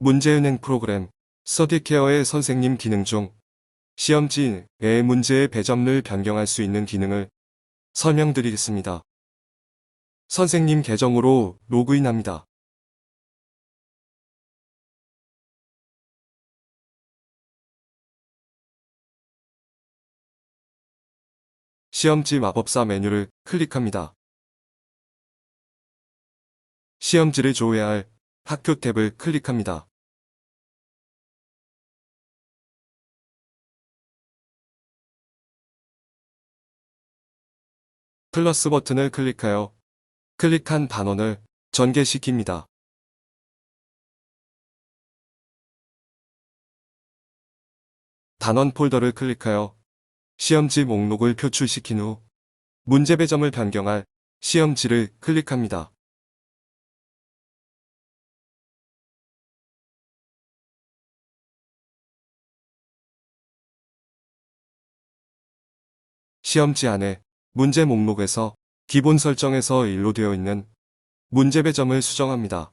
문제은행 프로그램 서디케어의 선생님 기능 중 시험지의 문제의 배점을 변경할 수 있는 기능을 설명드리겠습니다. 선생님 계정으로 로그인합니다. 시험지 마법사 메뉴를 클릭합니다. 시험지를 조회할 학교 탭을 클릭합니다. 플러스 버튼을 클릭하여 클릭한 단원을 전개시킵니다. 단원 폴더를 클릭하여 시험지 목록을 표출시킨 후 문제 배점을 변경할 시험지를 클릭합니다. 시험지 안에 문제 목록에서 기본 설정에서 일로 되어 있는 문제 배점을 수정합니다.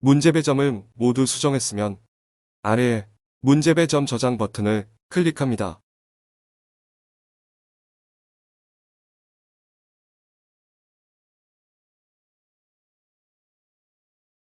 문제 배점을 모두 수정했으면 아래에 문제 배점 저장 버튼을 클릭합니다.